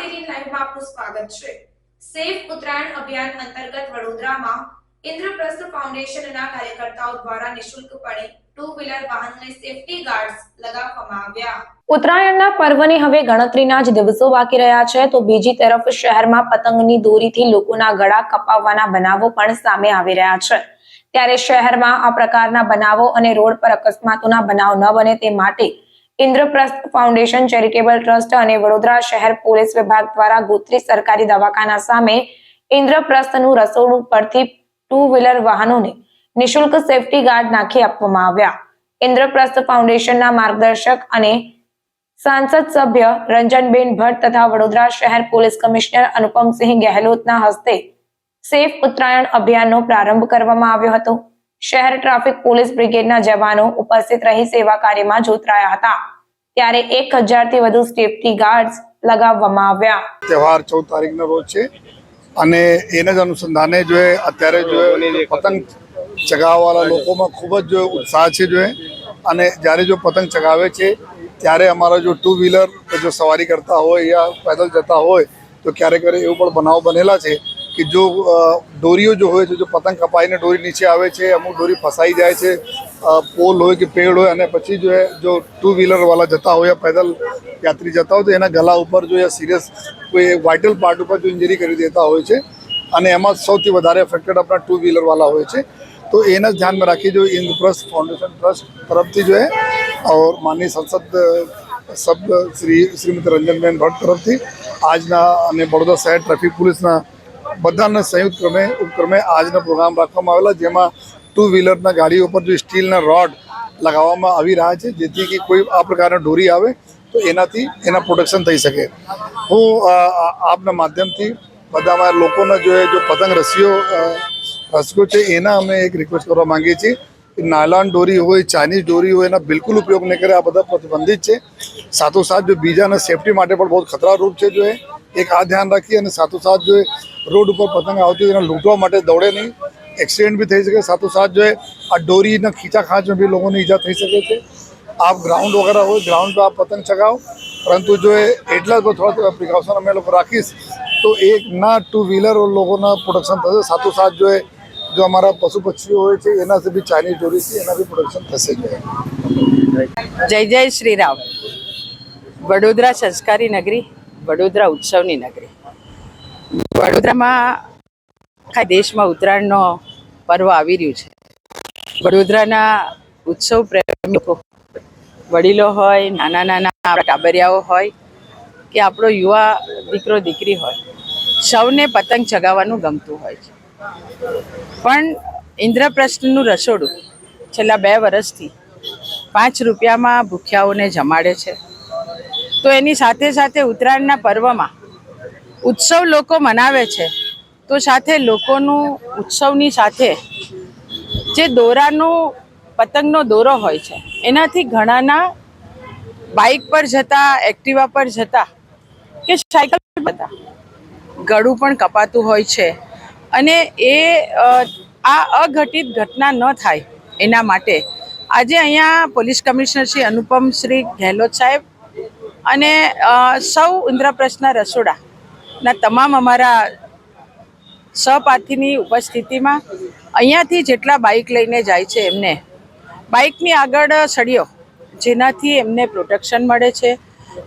Gujarat eighteen લાઈવમાં આપનું સ્વાગત છે. સેફ ઉત્તરાયણ અભિયાન અંતર્ગત વડોદરામાં ઇન્દ્રપ્રસ્થ ફાઉન્ડેશનના કાર્યકર્તાઓ દ્વારા નિઃશુલ્કપણે ટુ વ્હીલર વાહનને સેફટી ગાર્ડ્સ લગાવવામાં આવ્યા. ઉત્તરાયણના પર્વની હવે ગણતરીના જ દિવસો બાકી રહ્યા છે, તો બીજી તરફ શહેરમાં પતંગની દોરીથી લોકોના ગળા કપાવવાના બનાવો પણ સામે આવી રહ્યા છે. ત્યારે શહેરમાં આ પ્રકારના બનાવો અને રોડ પર અકસ્માતોના બનાવ ન બને તે માટે ઇન્દ્રપ્રસ્થ ફાઉન્ડેશન, ચેરિટેબલ ટ્રસ્ટ અને વડોદરા શહેર પોલીસ વિભાગ દ્વારા ગોત્રી સરકારી દવાખાના સામે ઇન્દ્રપ્રસ્થનું રસોડું પરથી ટુ વ્હીલર વાહનોને નિઃશુલ્ક સેફટી ગાર્ડ નાખી આપવામાં આવ્યા. ઇન્દ્રપ્રસ્થ ફાઉન્ડેશનના માર્ગદર્શક અને સાંસદ સભ્ય રંજનબેન ભટ્ટ તથા વડોદરા શહેર પોલીસ કમિશનર અનુપમસિંહ ગહેલોતના હસ્તે સેફ ઉત્તરાયણ અભિયાનનો પ્રારંભ કરવામાં આવ્યો હતો. શહેર ટ્રાફિક પોલીસ બ્રિગેડના જવાનો ઉપસ્થિત રહી સેવા કાર્યમાં જોતરાયા હતા. ત્યારે એક હજારથી વધુ સેફટી ગાર્ડ્સ લગાવવામાં આવ્યા. તહેવાર ચૌદ તારીખનો રોજ છે. અને એને જ અનુસંધાને જો અત્યારે જો પતંગ ચગાવવાવાળા લોકોમાં ખૂબ જ જો ઉત્સાહ છે જો અને જ્યારે જો પતંગ ચગાવે છે, ત્યારે અમારા જો ટુ વ્હીલર જો સવારી કરતા હોય યા પેદલ જતા હોય, તો ક્યારેક ક્યારેક એવું પણ બનાવ બનેલા છે કે જો દોરીઓ જો હોય છે, જો પતંગ કપાઈને દોરી નીચે આવે છે, અમુક દોરી ફસાઈ જાય છે પોલ હોય કે પેડ હોય, અને પછી જો જો ટુ વ્હીલરવાળા જતા હોય, પેદલ યાત્રી જતા હોય, તો એના ગલા ઉપર જો એ સિરિયસ કોઈ વાઇટલ પાર્ટ ઉપર જો ઇન્જરી કરી દેતા હોય છે. અને એમાં સૌથી વધારે અફેક્ટેડ આપણા ટુ વ્હીલરવાળા હોય છે. તો એને જ ધ્યાનમાં રાખી જો ઇન્દ ફાઉન્ડેશન ટ્રસ્ટ તરફથી જો એ, ઓર માનની સંસદ શબ્દ શ્રી, શ્રીમતી રંજનબેન ભટ્ટ તરફથી આજના અને બડોદા શહેર ટ્રાફિક પોલીસના બધાના સંયુક્ત ક્રમે, ઉપક્રમે આજનો પ્રોગ્રામ રાખવામાં આવેલા, જેમાં ટુ વ્હીલરના ગાડીઓ પર જો સ્ટીલના રોડ લગાવવામાં આવી રહ્યા છે જેથી કે કોઈ આ પ્રકારના ઢોરી આવે તો એનાથી એના પ્રોટેક્શન થઈ શકે. હું આપના માધ્યમથી બધા અમારા લોકોના જો જો પતંગ રસીઓ અ, છે એના અમે એક રિક્વેસ્ટ કરવા માંગીએ છીએ કે દોરી હોય ચાઇનીઝ ડોરી હોય એના બિલકુલ ઉપયોગ નહીં કરે આ બધા પ્રતિબંધિત છે. સાથોસાથ જો બીજાના સેફટી માટે પણ બહુ ખતરારૂપ છે જો એ એક આ ધ્યાન રાખીએ અને સાથોસાથ જો રોડ ઉપર પતંગ આવતી હોય એને લૂંટવા માટે દોડે નહીં એક્સિડન્ટ બી થઈ શકે, સાથોસાથ જો એ આ દોરીના ખીચા ખાંચમાં બી લોકોને ઈજા થઈ શકે છે. આપ ગ્રાઉન્ડ વગેરે હોય ગ્રાઉન્ડ પર આપ પતંગ ચગાવો, પરંતુ જો એટલા જ થોડા પ્રિકોશન અમે લોકો રાખીશ, તો એક ના ટુ વ્હીલર લોકોના પ્રોટેક્શન થશે. સાથોસાથ જો એ, જો અમારા પશુ પક્ષીઓ હોય છે એનાથી બી ચાઇનીઝ છે, એના બી પ્રોડક્શન થશે જો. જય જય શ્રી રામ વડોદરા સંસ્કારી નગરી, વડોદરા ઉત્સવની નગરી. વડોદરામાં આખા દેશમાં ઉત્તરાયણનો પર્વ આવી રહ્યું છે. વડોદરાના ઉત્સવ પ્રેમીઓ વડીલો હોય, નાના નાના આપણા ટાબરિયાઓ હોય, કે આપણો યુવા દીકરો દીકરી હોય, સૌને પતંગ ચગાવવાનું ગમતું હોય છે. પણ ઇન્દ્રપ્રસ્થનું રસોડું છેલ્લા બે વર્ષથી પાંચ રૂપિયામાં ભૂખ્યાઓને જમાડે છે. તો એની સાથે સાથે ઉત્તરાયણના પર્વમાં ઉત્સવ લોકો મનાવે છે. તો સાથે લોકોનું ઉત્સવની સાથે જે દોરાનું, પતંગનો દોરો હોય છે, એનાથી ઘણાના બાઇક પર જતા, એક્ટિવા પર જતા કે સાયકલ પર જતા, ગળું પણ કપાતું હોય છે. અને એ આ અઘટિત ઘટના ન થાય એના માટે આજે અહીંયા પોલીસ કમિશનર શ્રી અનુપમ શ્રી ગેહલોત સાહેબ અને સૌ ઇન્દ્રપ્રસ્થના રસોડાના તમામ અમારા સહપાઠીની ઉપસ્થિતિમાં અહીંયાથી જેટલા બાઇક લઈને જાય છે એમને, બાઇકની આગળ સળિયો, જેનાથી એમને પ્રોટેક્શન મળે છે.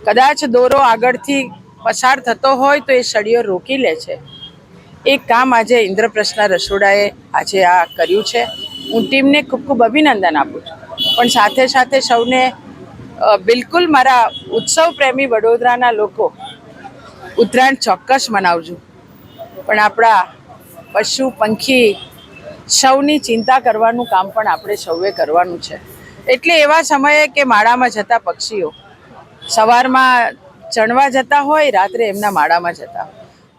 કદાચ દોરો આગળથી પસાર થતો હોય તો એ સળિયો રોકી લે છે. એ કામ આજે ઇન્દ્રપ્રસ્થના રસોડાએ આજે આ કર્યું છે. હું ટીમને ખૂબ ખૂબ અભિનંદન આપું છું. પણ સાથે સાથે સૌને બિલકુલ મારા ઉત્સવ પ્રેમી વડોદરાના લોકો ઉત્તરાયણ ચોક્કસ મનાવજો. પણ આપણા પશુ, પંખી સૌની ચિંતા કરવાનું કામ પણ આપણે સૌએ કરવાનું છે. એટલે એવા સમયે કે માળામાં જતા પક્ષીઓ સવારમાં ચણવા જતા હોય, રાત્રે એમના માળામાં જતા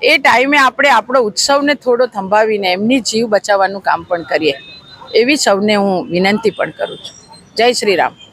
એ ટાઈમે આપણે આપણો ઉત્સવને થોડો થંભાવીને એમની જીવ બચાવવાનું કામ પણ કરીએ. એવી સૌને હું વિનંતી પણ કરું છું. જય શ્રી રામ.